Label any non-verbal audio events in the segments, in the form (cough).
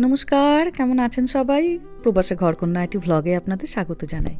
নমস্কার, কেমন আছেন সবাই? প্রবাসে ঘরকন্যা একটি ভ্লগে আপনাদের স্বাগত জানাই।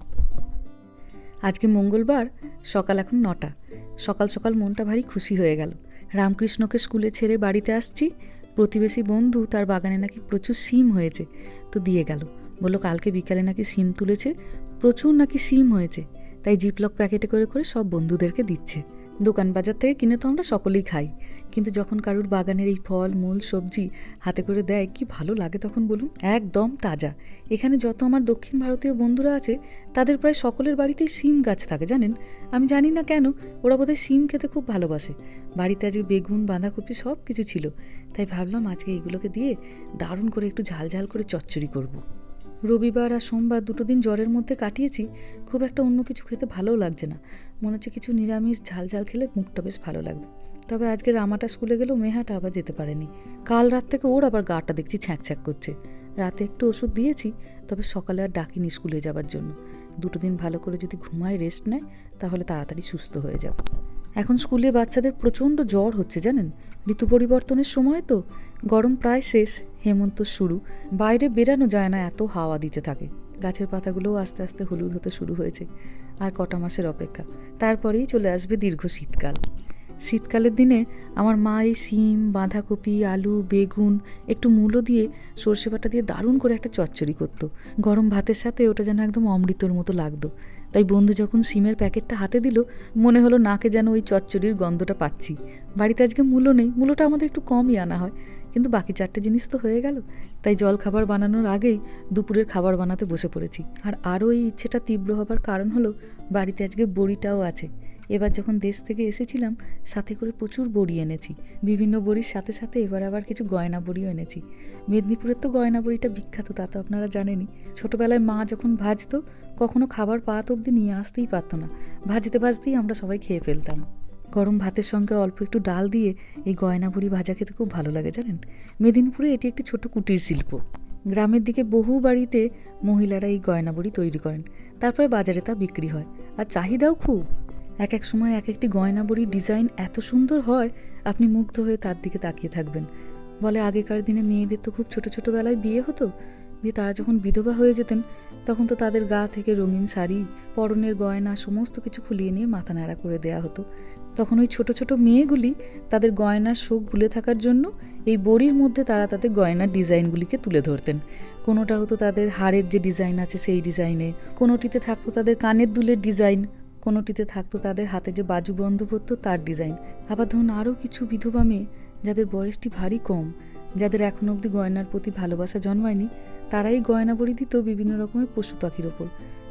আজকে মঙ্গলবার, সকাল এখন নটা। সকাল সকাল মনটা ভারী খুশি হয়ে গেল। রামকৃষ্ণকে স্কুলে ছেড়ে বাড়িতে আসছি। প্রতিবেশী বন্ধু তার বাগানে নাকি প্রচুর সিম হয়েছে, তো দিয়ে গেল। বলল, কালকে বিকালে নাকি সিম তুলেছে, প্রচুর নাকি সিম হয়েছে, তাই জিপলক প্যাকেটে করে করে সব বন্ধুদেরকে দিচ্ছে। দোকান বাজার থেকে কিনে তো আমরা সকলেই খাই। কিন্তু যখন কারুর বাগানের এই ফল, মূল, সবজি হাতে করে দেয়, কি ভালো লাগে তখন বলুন? একদম তাজা। এখানে যত আমার দক্ষিণ ভারতীয় বন্ধুরা আছে, তাদের প্রায় সকলের বাড়িতেই সিম গাছ থাকে, জানেন? আমি জানি না কেন, ওরা বোধহয় সিম খেতে খুব ভালোবাসে। বাড়িতে আজকে বেগুন, বাঁধাকপি সব কিছু ছিল। তাই ভাবলাম আজকে এইগুলোকে দিয়ে দারুণ করে একটু ঝাল ঝাল করে চচ্চড়ি করব। রবিবার আর সোমবার দুটো দিন জ্বরের মধ্যে কাটিয়েছি, খুব একটা অন্য কিছু খেতে ভালোও লাগছে না। মনে হচ্ছে কিছু নিরামিষ ঝাল ঝাল খেলে মুখটা বেশ ভালো লাগবে। তবে আজকে রামাটা স্কুলে গেলেও মেহাটা আবার যেতে পারেনি। কাল রাত থেকে ওর আবার গাটা দেখছি ছ্যাঁক ছ্যাঁক করছে। রাতে একটু ওষুধ দিয়েছি, তবে সকালে আর ডাকিনি স্কুলে যাবার জন্য। দুটো দিন ভালো করে যদি ঘুমায় রেস্ট নেয়, তাহলে তাড়াতাড়ি সুস্থ হয়ে যাবে। এখন স্কুলে বাচ্চাদের প্রচণ্ড জ্বর হচ্ছে জানেন? ঋতু পরিবর্তনের সময় তো গরম প্রায় শেষ, হেমন্ত শুরু। বাইরে বেরানো যায় না, এত হাওয়া দিতে থাকে। গাছের পাতাগুলোও আস্তে আস্তে হলুদ হতে শুরু হয়েছে, আর কটা মাসের অপেক্ষা। তারপরেই চলে আসবে দীর্ঘ শীতকাল। শীতকালের দিনে আমার মা এই শিম, বাঁধাকপি, আলু, বেগুন, একটু মূলো দিয়ে সর্ষে বাটা দিয়ে দারুণ করে একটা চচ্চড়ি করতো। গরম ভাতের সাথে ওটা যেন একদম অমৃতর মতো লাগতো। তাই বন্ধু যখন সিমের প্যাকেটটা হাতে দিল, মনে হলো নাকে যেন ওই চচ্চড়ির গন্ধটা পাচ্ছি। বাড়িতে আজকে মূলো নেই, মূলোটা আমাদের একটু কমই আনা হয়। কিন্তু বাকি চারটে জিনিস তো হয়ে গেল। তাই জল খাবার বানানোর আগেই দুপুরের খাবার বানাতে বসে পড়েছি। আর আরও এই ইচ্ছেটা তীব্র হবার কারণ হলো, বাড়িতে আজকে বড়িটাও আছে। এবার যখন দেশ থেকে এসেছিলাম, সাথে করে প্রচুর বড়ি এনেছি। বিভিন্ন বড়ির সাথে সাথে এবার আবার কিছু গয়না বড়িও এনেছি। মেদিনীপুরের তো গয়না বড়িটা বিখ্যাত, তা তো আপনারা জানেনই। ছোটোবেলায় মা যখন ভাজতো, কখনো খাবার পাত অবধি নিয়ে আসতেই পারতো না। ভাজতে ভাজতেই আমরা সবাই খেয়ে ফেলতাম। গরম ভাতের সঙ্গে অল্প একটু ডাল দিয়ে এই গয়না বড়ি ভাজা খেতে খুব ভালো লাগে, জানেন? মেদিনীপুরে এটি একটি ছোট কুটির শিল্প। গ্রামের দিকে বহু বাড়িতে মহিলারা এই গয়না বড়ি তৈরি করেন। তারপরে বাজারে তা বিক্রি হয়। আর চাহিদাও খুব। এক এক সময় এক একটি গয়না বড়ির ডিজাইন এত সুন্দর হয়, আপনি মুগ্ধ হয়ে তার দিকে তাকিয়ে থাকবেন। বলে আগেকার দিনে মেয়েদের তো খুব ছোট ছোটোবেলায় বিয়ে হতো। দিয়ে তারা যখন বিধবা হয়ে যেতেন, তখন তো তাদের গা থেকে রঙিন শাড়ি, পরনের গয়না, সমস্ত কিছু খুলিয়ে নিয়ে মাথা নাড়া করে দেয়া হতো। তখন ওই ছোট ছোট মেয়েগুলি তাদের গয়নার শোক ভুলে থাকার জন্য এই বড়ির মধ্যে তারা তাদের গয়নার ডিজাইনগুলিকে তুলে ধরতেন। কোনোটা হতো তাদের হাড়ের যে ডিজাইন আছে সেই ডিজাইনে, কোনোটিতে থাকতো তাদের কানের দুলের ডিজাইন, কোনোটিতে থাকতো তাদের হাতে যে বাজু বন্ধ পড়তো তার ডিজাইন। আবার ধরুন আরও কিছু বিধবা মেয়ে যাদের বয়সটি ভারী কম, যাদের এখন অবধি গয়নার প্রতি ভালোবাসা জন্মায়নি, তারাই গয়না বড়ি দিত বিভিন্ন রকমের পশু পাখির ওপর।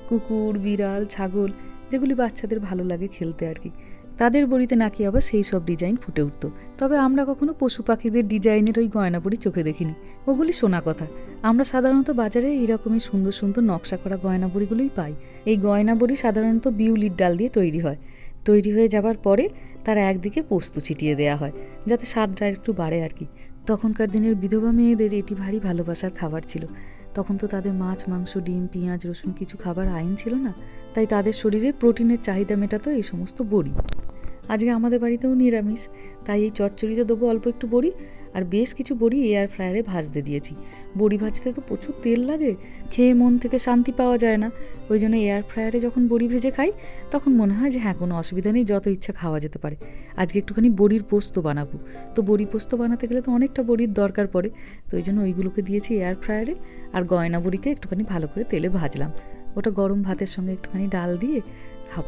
কুকুর, বিড়াল, ছাগল, যেগুলি বাচ্চাদের ভালো লাগে খেলতে আর কি। তাদের বড়িতে নাকি আবার সেই সব ডিজাইন ফুটে উঠত। তবে আমরা কখনো পশু পাখিদের ডিজাইনের ওই গয়না বড়ি চোখে দেখিনি। ওগুলি শোনা কথা। আমরা সাধারণত বাজারে এইরকমই সুন্দর সুন্দর নকশা করা গয়না বড়িগুলোই পাই। এই গয়না বড়ি সাধারণত বিউলির ডাল দিয়ে তৈরি হয়। তৈরি হয়ে যাবার পরে তার একদিকে পোস্ত ছিটিয়ে দেওয়া হয়, যাতে স্বাদটা একটু বাড়ে আর কি। তখনকার দিনের বিধবা মেয়েদের এটি ভারী ভালোবাসার খাবার ছিল। তখন তো তাদের মাছ, মাংস, ডিম, পেঁয়াজ, রসুন কিছু খাবার আইন ছিল না। তাই তাদের শরীরে প্রোটিনের চাহিদা মেটাতো এই সমস্ত বড়ি। আজকে আমাদের বাড়িতেও নিরামিষ, তাই এই চচ্চড়িতে দেবো অল্প একটু বড়ি আর বেশ কিছু বড়ি এয়ার ফ্রায়ারে ভাজতে দিয়েছি। বড়ি ভাজতে তো প্রচুর তেল লাগে, খেয়ে মন থেকে শান্তি পাওয়া যায় না। ওই জন্য এয়ার ফ্রায়ারে যখন বড়ি ভেজে খাই, তখন মনে হয় যে হ্যাঁ কোনো অসুবিধা নেই, যত ইচ্ছা খাওয়া যেতে পারে। আজকে একটুখানি বড়ির পোস্ত বানাবো। তো বড়ি পোস্ত বানাতে গেলে তো অনেকটা বড়ির দরকার পড়ে, তো ওই জন্য ওইগুলোকে দিয়েছি এয়ার ফ্রায়ারে আর গয়না বড়িকে একটুখানি ভালো করে তেলে ভাজলাম। ওটা গরম ভাতের সঙ্গে একটুখানি ডাল দিয়ে খাব।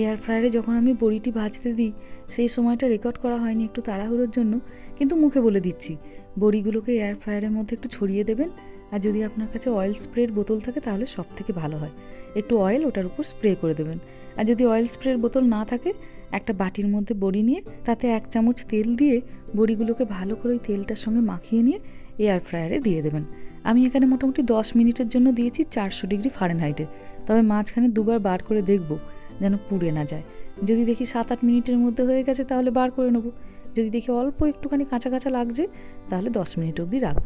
এয়ার ফ্রায়ারে যখন আমি বড়িটি ভাজতে দিই, সেই সময়টা রেকর্ড করা হয়নি একটু তাড়াহুড়োর জন্য, কিন্তু মুখে বলে দিচ্ছি। বড়িগুলোকে এয়ার ফ্রায়ারের মধ্যে একটু ছড়িয়ে দেবেন, আর যদি আপনার কাছে অয়েল স্প্রের বোতল থাকে, তাহলে সব থেকে ভালো হয়। একটু অয়েল ওটার উপর স্প্রে করে দেবেন। আর যদি অয়েল স্প্রের বোতল না থাকে, একটা বাটির মধ্যে বড়ি নিয়ে, তাতে এক চামচ তেল দিয়ে বড়িগুলোকে ভালো করে ওই তেলটার সঙ্গে মাখিয়ে নিয়ে এয়ার ফ্রায়ারে দিয়ে দেবেন। আমি এখানে মোটামুটি দশ মিনিটের জন্য দিয়েছি চারশো ডিগ্রি ফারেনহাইটে। তবে মাঝখানে দুবার বার করে দেখব যেন পুড়ে না যায়। যদি দেখি সাত আট মিনিটের মধ্যে হয়ে গেছে তাহলে বার করে নেব। যদি দেখি অল্প একটুখানি কাঁচা কাঁচা লাগছে তাহলে দশ মিনিট অবধি রাখব।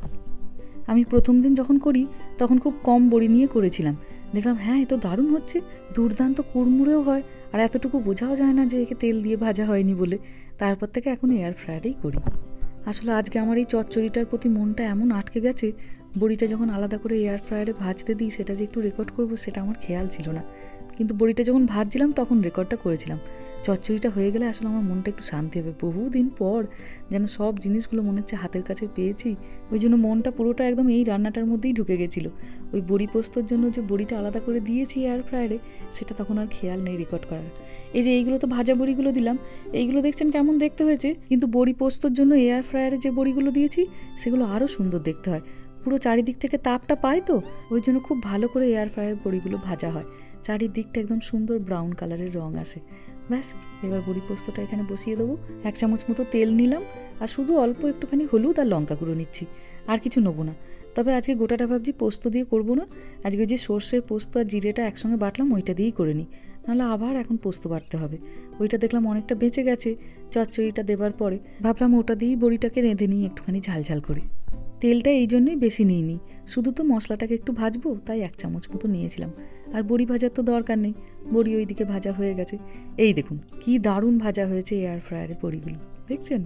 আমি প্রথম দিন যখন করি তখন খুব কম বড়ি নিয়ে করেছিলাম। দেখলাম হ্যাঁ এ তো দারুণ হচ্ছে। দুর্দান্ত কুড়মুড়েও হয়। আর এতটুকু বোঝাও যায় না যে একে তেল দিয়ে ভাজা হয়নি বলে। তারপর থেকে এখন এয়ার ফ্রায়ারেই করি। আসলে আজকে আমার এই চচ্চড়িটার প্রতি মনটা এমন আটকে গেছে বড়িটা যখন আলাদা করে এয়ার ফ্রায়ারে ভাজতে দিই, সেটা যে একটু রেকর্ড করব, সেটা আমার খেয়াল ছিল না। কিন্তু বড়িটা যখন ভাজছিলাম, তখন রেকর্ডটা করেছিলাম। চচ্চড়িটা হয়ে গেলে আসলে আমার মনটা একটু শান্তি হবে। বহুদিন পর যেন সব জিনিসগুলো মনে হচ্ছে হাতের কাছে পেয়েছি, ওই জন্য মনটা পুরোটা একদম এই রান্নাটার মধ্যেই ঢুকে গেছিল। ওই বড়ি পোস্তর জন্য যে বড়িটা আলাদা করে দিয়েছি এয়ার ফ্রায়ারে সেটা তখন আর খেয়াল নেই রেকর্ড করার। এই যে এইগুলো তো ভাজা বড়িগুলো দিলাম, এইগুলো দেখছেন কেমন দেখতে হয়েছে? কিন্তু বড়ি পোস্তর জন্য এয়ার ফ্রায়ারে যে বড়িগুলো দিয়েছি, সেগুলো আরও সুন্দর দেখতে হয়। পুরো চারিদিক থেকে তাপটা পায় তো, ওই জন্য খুব ভালো করে এয়ার ফ্রায়ার বড়িগুলো ভাজা হয়। চারিদিকটা একদম সুন্দর ব্রাউন কালারের রং আসে। ব্যাস, এবার বড়ি পোস্তটা এখানে বসিয়ে দেবো। এক চামচ মতো তেল নিলাম, আর শুধু অল্প একটুখানি হলুদ আর লঙ্কা গুঁড়ো নিচ্ছি। আর কিছু নেব না। তবে আজকে গোটাটা ভাবছি পোস্ত দিয়ে করব না। আজকে যে সর্ষে পোস্ত আর জিরেটা একসঙ্গে বাটলাম, ওইটা দিয়েই করে নিই। নাহলে আবার এখন পোস্ত বাটতে হবে। ওইটা দেখলাম অনেকটা বেঁচে গেছে। চচ্চড়িটা দেবার পরে ভাবলাম ওটা দিয়েই বড়িটাকে রেঁধে নিই, একটুখানি ঝালঝাল করে। তেলটা এই জন্যই বেশি নিইনি। শুধু তো মশলাটাকে একটু ভাজবো, তাই এক চামচ মতো নিয়েছিলাম। আর বড়ি ভাজার তো দরকার নেই, বড়ি ওইদিকে ভাজা হয়ে গেছে। এই দেখুন, কি দারুণ ভাজা হয়েছে এয়ার ফ্রায়ারে বড়িগুলো, দেখছেন?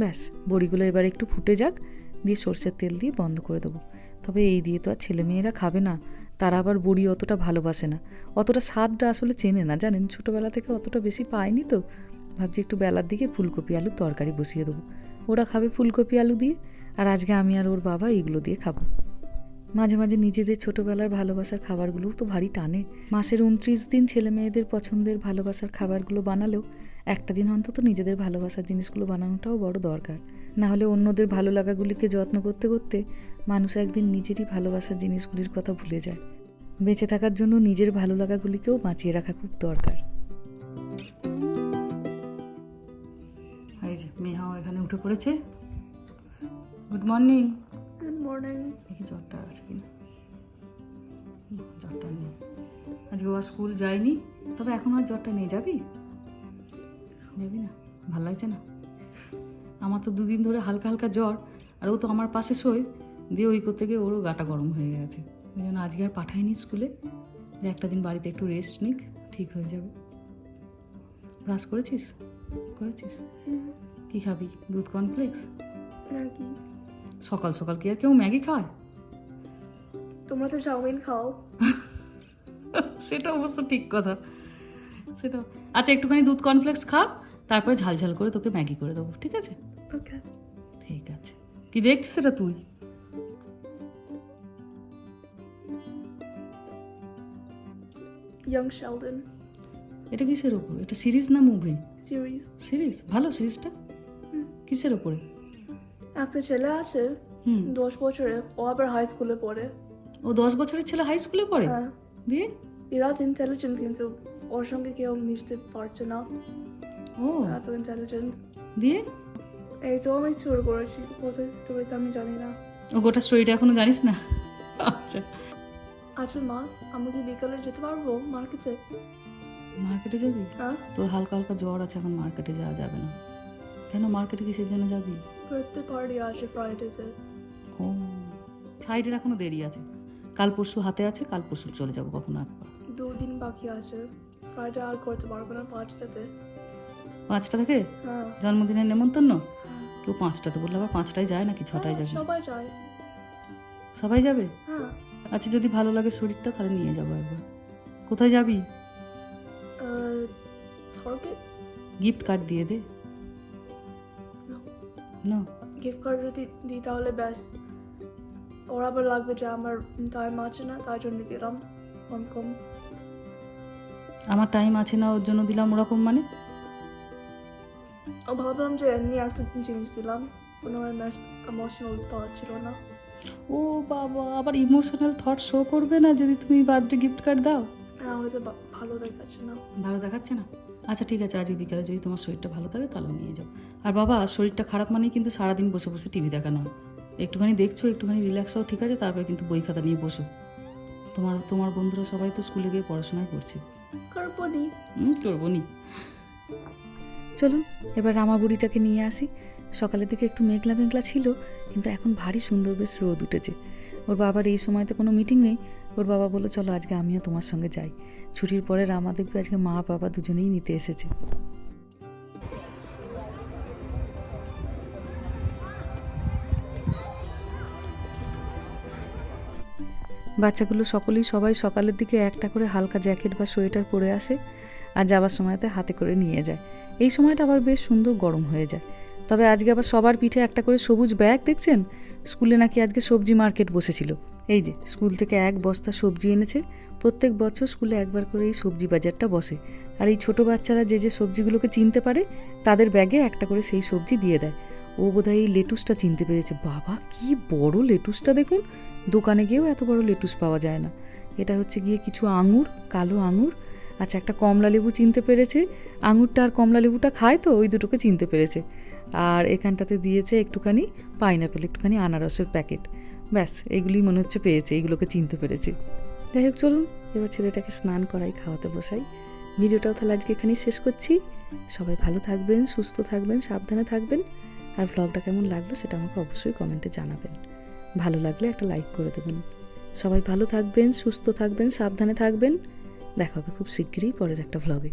ব্যাস, বড়িগুলো এবার একটু ফুটে যাক, দিয়ে সর্ষের তেল দিয়ে বন্ধ করে দেবো। তবে এই দিয়ে তো আর ছেলেমেয়েরা খাবে না, তারা আবার বড়ি অতটা ভালোবাসে না। অতটা স্বাদটা আসলে চেনে না, জানেন? ছোটোবেলা থেকে অতটা বেশি পায়নি তো। ভাবছি একটু বেলার দিকে ফুলকপি, আলুর তরকারি বসিয়ে দেবো। ওরা খাবে ফুলকপি আলু দিয়ে, আর আজকে আমি আর ওর বাবা এইগুলো দিয়ে খাব। মাঝে মাঝে নিজেদের ছোটোবেলার ভালোবাসার খাবারগুলোও তো ভারী টানে। মাসের উনত্রিশ দিন ছেলে মেয়েদের পছন্দের ভালোবাসার খাবারগুলো বানালেও একটা দিন অন্তত নিজেদের ভালোবাসার জিনিসগুলো বানানোটাও বড় দরকার। না হলে অন্যদের ভালো লাগাগুলিকে যত্ন করতে করতে মানুষ একদিন নিজেরই ভালোবাসার জিনিসগুলির কথা ভুলে যায়। বেঁচে থাকার জন্য নিজের ভালো লাগাগুলিকেও বাঁচিয়ে রাখা খুব দরকার। এই যে মেহাও এখানে উঠে পড়েছে। গুড মর্নিং গুড মর্নিং দেখি জ্বরটা আছে কিনা। না, জ্বরটা নেই। আজকে ও স্কুল যায়নি তবে এখন আর জ্বরটা নেই। যাবি? যাবি না? ভালো লাগছে না? আমার তো দুদিন ধরে হালকা হালকা জ্বর আর ও তো আমার পাশে শোয়। দিয়ে ওই করতে গিয়ে ওরও গাটা গরম হয়ে গেছে। ওই জন্য আজকে আর পাঠাইনি স্কুলে। যে একটা দিন বাড়িতে একটু রেস্ট নিক ঠিক হয়ে যাবে। ব্রাশ করেছিস? করেছিস? কি খাবি? দুধ কর্নফ্লেক্স ম্যাগি। সকাল সকাল কি আর কেউ ম্যাগি খায়? তোমরা তো চাউমিন খাও। (laughs) সেটা অবশ্য ঠিক কথা। সেটা আচ্ছা একটুখানি দুধ কর্নফ্লেক্স খা তারপরে ঝাল ঝাল করে তোকে ম্যাগি করে দেবো ঠিক আছে? ওকে। ঠিক আছে। কি দেখছিস সেটা তুই? ইয়ং এটা কিসের ওপর এটা সিরিজ না মুভি সিরিজ সিরিজ ভালো সিরিজটা কিসের উপরে? একটা ছেলে আছে দশ বছরে ও আবার হাই স্কুলে পড়ে। ও দশ বছরের ছেলে হাই স্কুলে পড়ে? হ্যাঁ। দিয়ে? বিরাট ইন্টেলিজেন্ট কিন্তু ওর সঙ্গে কেউ মিশতে পারছে না। ও। এত ইন্টেলিজেন্ট দিয়ে? এই তো আমি শুরু করেছি। কোথায় স্টোরিজ আমি জানি না। ও গোটা স্টোরিটা এখনও জানিস না? আচ্ছা। আচ্ছা মা আমি কি বিকালে যেতে পারব মার্কেটে মার্কেটে যাবি? হ্যাঁ। তোর হালকা হালকা জ্বর আছে এখন মার্কেটে যাওয়া যাবে না। কেন মার্কেটে কিসের জন্য যাবি? বার্থডে পার্টি আছে ফ্রাইডেতে ও ফ্লাইটের এখনও দেরি আছে। কাল পরশু হাতে আছে কাল পরশু চলে যাব কখনো একবার দুদিন বাকি আছে। ফ্রাইডে আর করতে পারব না পাঁচটাতে। পাঁচটা থেকে? হ্যাঁ। জন্মদিনের নেমন্তন্ন? হ্যাঁ। কেউ পাঁচটাতে বললে আবার পাঁচটায় যায় নাকি ছটায় হ্যাঁ, যাবে? সবাই যায়। সবাই যাবে? হ্যাঁ। আচ্ছা যদি ভালো লাগে শরীরটা তাহলে নিয়ে যাব একবার। কোথায় যাবি? গিফট কার্ড দিয়ে দে. না গিফট কার্ড যদি দিই তাহলে ব্যাস। ওর আবার লাগবে যে আমার টাইম আছে না তাই জন্য দিলাম কম কম। আমার টাইম আছে না ওর জন্য দিলাম ওরকম মানে? ও ভাবলাম যে এমনি একটা জিনিস দিলাম কোনো ইমোশনাল থট ছিল না। ও বাবা আবার ইমোশনাল থট শো করবে না যদি তুমি বার্থডে গিফট কার্ড দাও? হ্যাঁ ভালো দেখাচ্ছে না। ভালো দেখাচ্ছে না? আচ্ছা ঠিক আছে আজকে বিকালে যদি তোমার শরীরটা ভালো থাকে তাহলে নিয়ে যাও আর বাবা শরীরটা খারাপ মানেই কিন্তু সারাদিন বসে বসে টিভি দেখা নয় একটুখানি দেখছ একটুখানি রিল্যাক্স হও ঠিক আছে তারপরে কিন্তু বই খাতা নিয়ে বসো। তোমার তোমার বন্ধুরা সবাই তো স্কুলে গিয়ে পড়াশোনা করছে। করব নি হুম করব নি চলুন এবার রামাবুড়িটাকে নিয়ে আসি। সকালের দিকে একটু মেঘলা মেঘলা ছিল কিন্তু এখন ভারী সুন্দর বেশ রোদ উঠেছে। ওর বাবার এই সময়তে কোনো মিটিং নেই। ওর বাবা বলল, চলো আজকে আমিও তোমার সঙ্গে যাই। ছুটির পরে রামা দেখবে আজকে মা বাবা দুজনেই নিতে এসেছে। বাচ্চাগুলো সকলেই সবাই সকালের দিকে একটা করে হালকা জ্যাকেট বা সোয়েটার পরে আসে আর যাবার সময়তে হাতে করে নিয়ে যায়। এই সময়টা আবার বেশ সুন্দর গরম হয়ে যায়। তবে আজকে আবার সবার পিঠে একটা করে সবুজ ব্যাগ, দেখছেন? স্কুলে নাকি আজকে সবজি মার্কেট বসেছিল। এই যে, স্কুল থেকে এক বস্তা সবজি এনেছে। প্রত্যেক বছর স্কুলে একবার করে এই সবজি বাজারটা বসে। আর এই ছোট বাচ্চারা যে যে সবজিগুলোকে চিনতে পারে, তাদের ব্যাগে একটা করে সেই সবজি দিয়ে দেয়। ও বোধহয় এই লেটুসটা চিনতে পেরেছে। বাবা, কি বড় লেটুসটা দেখুন। দোকানে গিয়েও এত বড় লেটুস পাওয়া যায় না। এটা হচ্ছে গিয়ে কিছু আঙুর, কালো আঙুর। আচ্ছা একটা কমলা লেবু চিনতে পেরেছে। আঙুরটা আর কমলা লেবুটা খায় তো, ওই দুটোকে চিনতে পেরেছে। আর এখানটাতে দিয়েছে একটুখানি পাইনাপেল, একটুখানি আনারসের প্যাকেট। ব্যাস এগুলি মনে হচ্ছে পেয়েছে এইগুলোকে চিনতে পেরেছে। যাই হোক, চলুন, এবার ছেলেটাকে স্নান করাই, খাওয়াতে বসাই। ভিডিওটাও তাহলে আজকে এখানেই শেষ করছি। সবাই ভালো থাকবেন, সুস্থ থাকবেন, সাবধানে থাকবেন। আর ভ্লগটা কেমন লাগল সেটা আমাকে অবশ্যই কমেন্টে জানাবেন। ভালো লাগলে একটা লাইক করে দেবেন। সবাই ভালো থাকবেন, সুস্থ থাকবেন, সাবধানে থাকবেন। দেখা হবে খুব শিগগিরই পরের একটা ভ্লগে